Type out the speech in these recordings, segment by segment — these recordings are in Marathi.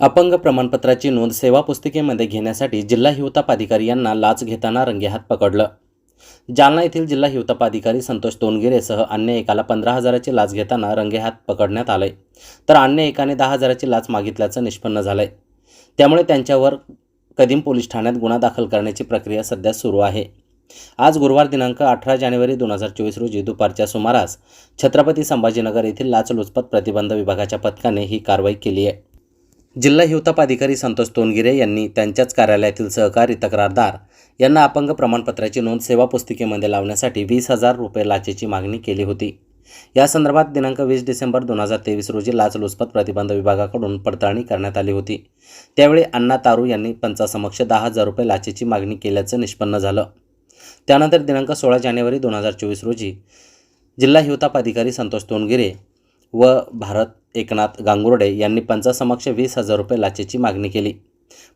अपंग प्रमाणपत्राची नोंद सेवा पुस्तिकेमध्ये घेण्यासाठी जिल्हा हिवतापाधिकारी यांना लाच घेताना रंगेहात पकडलं. जालना येथील जिल्हा हिवतापाधिकारी संतोष तोनगिरेसह अन्य एकाला पंधरा हजाराची लाच घेताना रंगेहात पकडण्यात आले तर अन्य एकाने दहा हजाराची लाच मागितल्याचं निष्पन्न झालंय. त्यामुळे त्यांच्यावर कदीम पोलीस ठाण्यात गुन्हा दाखल करण्याची प्रक्रिया सध्या सुरू आहे. आज गुरुवार दिनांक अठरा जानेवारी दोन हजार चोवीस रोजी दुपारच्या सुमारास छत्रपती संभाजीनगर येथील लाचलुचपत प्रतिबंध विभागाच्या पथकाने ही कारवाई केली आहे. जिल्हा हिवताप अधिकारी संतोष तोनगिरे यांनी त्यांच्याच कार्यालयातील सहकारी तक्रारदार यांना अपंग प्रमाणपत्राची नोंद सेवा पुस्तिकेमध्ये लावण्यासाठी वीस हजार रुपये लाचेची मागणी केली होती. या संदर्भात दिनांक वीस डिसेंबर दोन हजार तेवीस रोजी लाचलुचपत प्रतिबंध विभागाकडून पडताळणी करण्यात आली होती. त्यावेळी अण्णा तारू यांनी पंचासमक्ष दहा हजार रुपये लाचेची मागणी केल्याचं निष्पन्न झालं. त्यानंतर दिनांक सोळा जानेवारी दोन हजार चोवीस रोजी जिल्हा हिवताप अधिकारी संतोष तोनगिरे व भारत एकनाथ गांगुर्डे यांनी पंचासमक्ष वीस हजार रुपये लाचेची मागणी केली.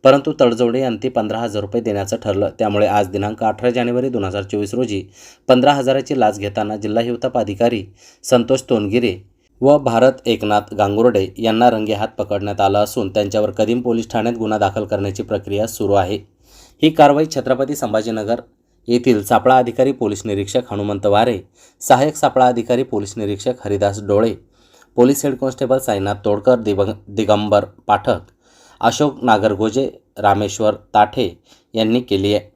परंतु तडजोडे यांनी पंधरा हजार रुपये देण्याचं ठरलं. त्यामुळे आज दिनांक अठरा जानेवारी दोन हजार चोवीस रोजी पंधरा हजाराची लाच घेताना जिल्हा हिवताप अधिकारी संतोष तोनगिरे व भारत एकनाथ गांगुर्डे यांना रंगेहात पकडण्यात आलं असून त्यांच्यावर कदीम पोलीस ठाण्यात गुन्हा दाखल करण्याची प्रक्रिया सुरू आहे. ही कारवाई छत्रपती संभाजीनगर येथील सापळा अधिकारी पोलीस निरीक्षक हनुमंत वारे सहाय्यक सापळा अधिकारी पोलीस निरीक्षक Haridas Dole police head constable Sainath Todkar दिवं दिगंबर पाठक अशोक नागरगोजे रामेश्वर ताठे यांनी केली आहे.